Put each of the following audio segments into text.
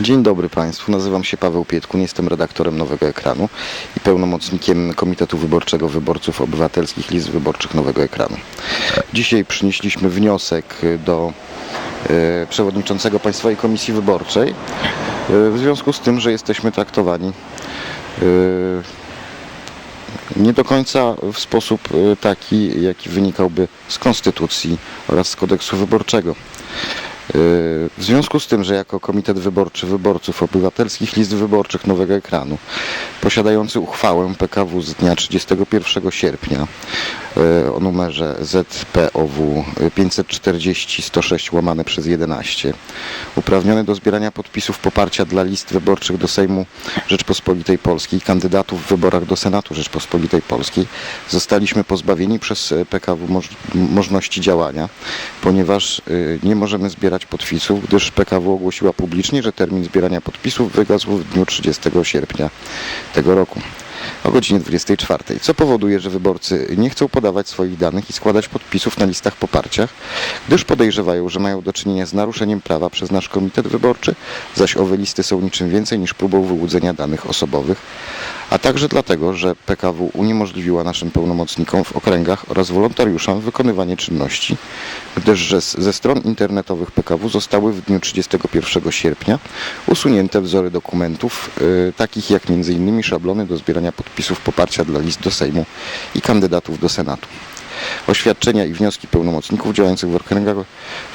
Dzień dobry Państwu, nazywam się Paweł Pietkun, jestem redaktorem Nowego Ekranu i pełnomocnikiem Komitetu Wyborczego Wyborców Obywatelskich List Wyborczych Nowego Ekranu. Dzisiaj przynieśliśmy wniosek do e, przewodniczącego Państwowej Komisji Wyborczej e, w związku z tym, że jesteśmy traktowani e, nie do końca w sposób taki, jaki wynikałby z Konstytucji oraz z kodeksu wyborczego. E, W związku z tym, że jako Komitet Wyborczy Wyborców Obywatelskich List Wyborczych Nowego Ekranu, posiadający uchwałę PKW z dnia 31 sierpnia e, o numerze ZPOW 540-106 łamane przez 11, uprawniony do zbierania podpisów poparcia dla list wyborczych do Sejmu Rzeczpospolitej Polskiej, kandydatów w wyborach do Senatu Rzeczpospolitej Polskiej, zostaliśmy pozbawieni przez PKW moż możliwości działania, ponieważ e, nie możemy zbierać podpisów, gdyż PKW ogłosiła publicznie, że termin zbierania podpisów wygasł w dniu 30 sierpnia tego roku o godzinie 24, co powoduje, że wyborcy nie chcą podawać swoich danych i składać podpisów na listach poparcia, gdyż podejrzewają, że mają do czynienia z naruszeniem prawa przez nasz komitet wyborczy, zaś owe listy są niczym więcej niż próbą wyłudzenia danych osobowych, a także dlatego, że PKW uniemożliwiła naszym pełnomocnikom w okręgach oraz wolontariuszom wykonywanie czynności, gdyż ze stron internetowych PKW zostały w dniu 31 sierpnia usunięte wzory dokumentów, y, takich jak m.in. szablony do zbierania podpisów poparcia dla list do Sejmu i kandydatów do Senatu. Oświadczenia i wnioski pełnomocników działających w okręgach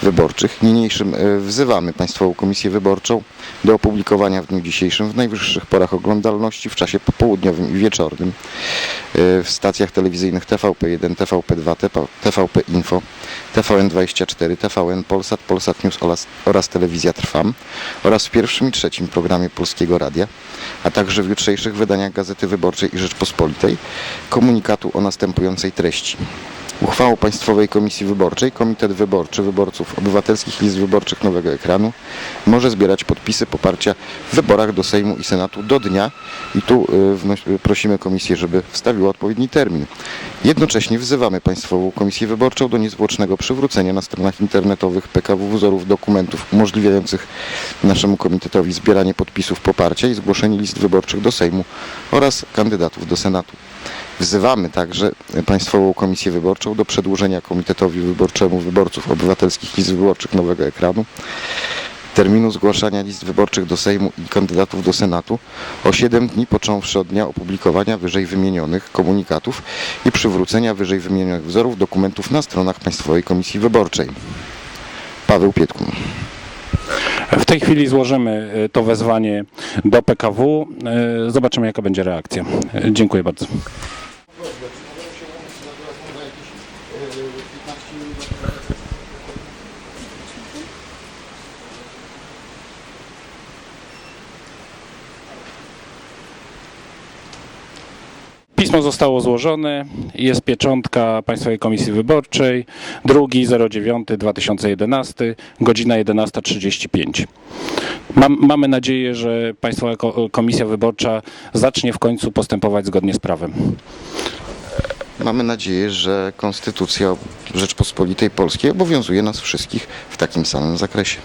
wyborczych. Niniejszym y, wzywamy Państwową Komisję Wyborczą do opublikowania w dniu dzisiejszym w najwyższych porach oglądalności w czasie popołudniowym i wieczornym y, w stacjach telewizyjnych TVP1, TVP2, TP TVP Info, TVN24, TVN Polsat, Polsat News oraz, oraz Telewizja Trwam oraz w pierwszym i trzecim programie Polskiego Radia, a także w jutrzejszych wydaniach Gazety Wyborczej i Rzeczpospolitej komunikatu o następującej treści. Uchwałą Państwowej Komisji Wyborczej Komitet Wyborczy Wyborców Obywatelskich List Wyborczych Nowego Ekranu może zbierać podpisy poparcia w wyborach do Sejmu i Senatu do dnia i tu y, prosimy Komisję, żeby wstawiła odpowiedni termin. Jednocześnie wzywamy Państwową Komisję Wyborczą do niezwłocznego przywrócenia na stronach internetowych PKW wzorów dokumentów umożliwiających naszemu komitetowi zbieranie podpisów poparcia i zgłoszenie list wyborczych do Sejmu oraz kandydatów do Senatu. Wzywamy także Państwową Komisję Wyborczą do przedłużenia Komitetowi Wyborczemu Wyborców Obywatelskich List Wyborczych Nowego Ekranu terminu zgłaszania list wyborczych do Sejmu i kandydatów do Senatu o 7 dni począwszy od dnia opublikowania wyżej wymienionych komunikatów i przywrócenia wyżej wymienionych wzorów dokumentów na stronach Państwowej Komisji Wyborczej. Paweł Pietkun. W tej chwili złożymy y, to wezwanie do PKW. Y, Zobaczymy, jaka będzie reakcja. Dziękuję bardzo. Pismo zostało złożone, jest pieczątka Państwowej Komisji Wyborczej, 2.09.2011, godzina 11.35. Mam, mamy nadzieję, że Państwowa Ko- Komisja Wyborcza zacznie w końcu postępować zgodnie z prawem. Mamy nadzieję, że Konstytucja Rzeczpospolitej Polskiej obowiązuje nas wszystkich w takim samym zakresie.